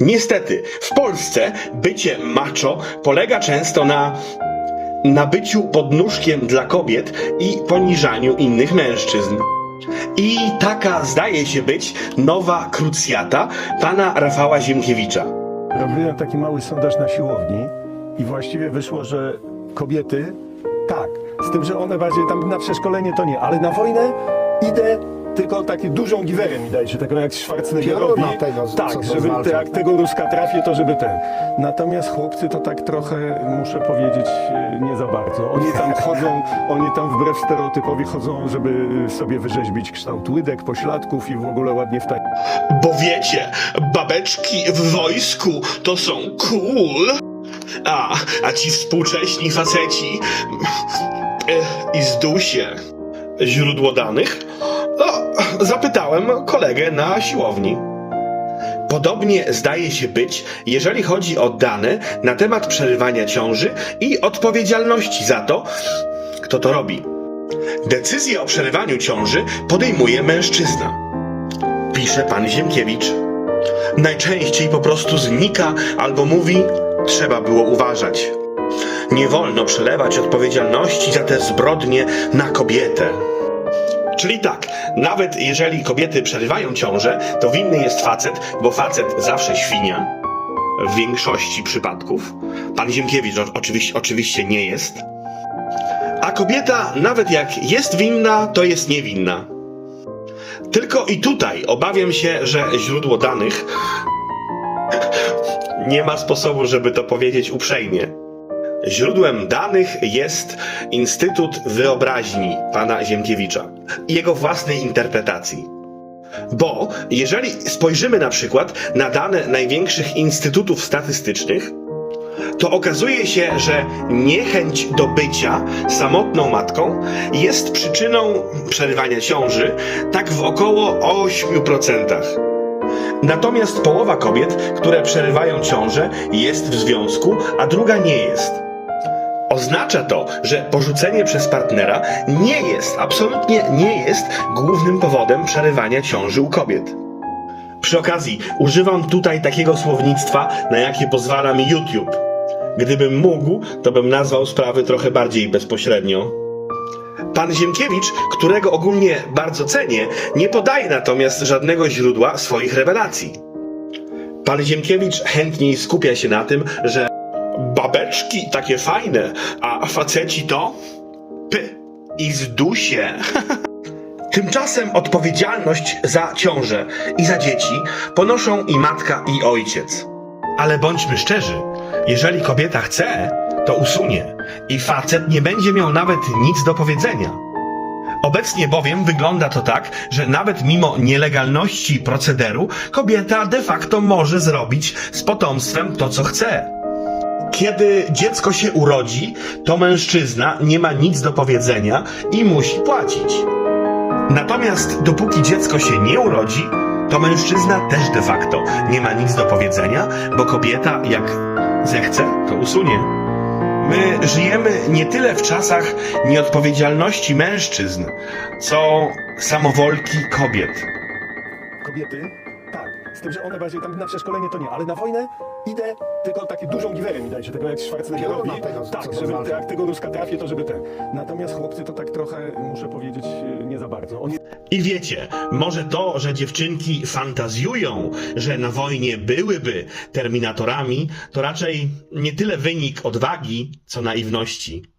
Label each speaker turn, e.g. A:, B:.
A: Niestety, w Polsce bycie macho polega często na na byciu podnóżkiem dla kobiet i poniżaniu innych mężczyzn. I taka zdaje się być nowa krucjata pana Rafała Ziemkiewicza.
B: Robiłem taki mały sondaż na siłowni i właściwie wyszło, że kobiety tak, z tym, że one bardziej tam na przeszkolenie to nie, ale na wojnę idę tylko taki dużą giwerę mi dajcie, taką jak Schwarzeneggerowi.
C: Tego, co
B: tak, żeby te, jak tego Ruska trafię, to żeby ten. Natomiast chłopcy to tak trochę, muszę powiedzieć, e, nie za bardzo. Oni tam chodzą, oni tam wbrew stereotypowi chodzą, żeby sobie wyrzeźbić kształt łydek, pośladków i w ogóle ładnie w
A: Bo wiecie, babeczki w wojsku to są cool. A, a ci współcześni faceci e, i zdusie. Źródło danych? No, zapytałem kolegę na siłowni. Podobnie zdaje się być, jeżeli chodzi o dane na temat przerywania ciąży i odpowiedzialności za to, kto to robi. Decyzję o przerywaniu ciąży podejmuje mężczyzna pisze pan Ziemkiewicz. Najczęściej po prostu znika albo mówi: Trzeba było uważać. Nie wolno przelewać odpowiedzialności za te zbrodnie na kobietę. Czyli tak, nawet jeżeli kobiety przerywają ciążę, to winny jest facet, bo facet zawsze świnia. W większości przypadków. Pan Ziemkiewicz oczywiście, oczywiście nie jest. A kobieta, nawet jak jest winna, to jest niewinna. Tylko i tutaj obawiam się, że źródło danych nie ma sposobu, żeby to powiedzieć uprzejmie. Źródłem danych jest Instytut Wyobraźni pana Ziemkiewicza i jego własnej interpretacji. Bo jeżeli spojrzymy na przykład na dane największych instytutów statystycznych, to okazuje się, że niechęć do bycia samotną matką jest przyczyną przerywania ciąży tak w około 8%. Natomiast połowa kobiet, które przerywają ciążę, jest w związku, a druga nie jest. Oznacza to, że porzucenie przez partnera nie jest, absolutnie nie jest głównym powodem przerywania ciąży u kobiet. Przy okazji, używam tutaj takiego słownictwa, na jakie pozwala mi YouTube. Gdybym mógł, to bym nazwał sprawy trochę bardziej bezpośrednio. Pan Ziemkiewicz, którego ogólnie bardzo cenię, nie podaje natomiast żadnego źródła swoich rewelacji. Pan Ziemkiewicz chętniej skupia się na tym, że babeczki takie fajne, a faceci to py i zdusie. Tymczasem odpowiedzialność za ciążę i za dzieci ponoszą i matka, i ojciec. Ale bądźmy szczerzy, jeżeli kobieta chce, to usunie i facet nie będzie miał nawet nic do powiedzenia. Obecnie bowiem wygląda to tak, że nawet mimo nielegalności procederu, kobieta de facto może zrobić z potomstwem to, co chce. Kiedy dziecko się urodzi, to mężczyzna nie ma nic do powiedzenia i musi płacić. Natomiast dopóki dziecko się nie urodzi, to mężczyzna też de facto nie ma nic do powiedzenia, bo kobieta jak zechce, to usunie. My żyjemy nie tyle w czasach nieodpowiedzialności mężczyzn, co samowolki kobiet.
B: kobiety, tym, że one bardziej tam na przeszkolenie to nie, ale na wojnę idę tylko taki dużą giwerę mi dajcie, taką jak Schwarzeneggerowi.
C: Pioruna tego,
B: tak, żeby te, jak tego Ruska trafię, to żeby ten. Natomiast chłopcy to tak trochę, muszę powiedzieć, e, nie za bardzo. Oni
A: I wiecie, może to, że dziewczynki fantazjują, że na wojnie byłyby terminatorami, to raczej nie tyle wynik odwagi, co naiwności.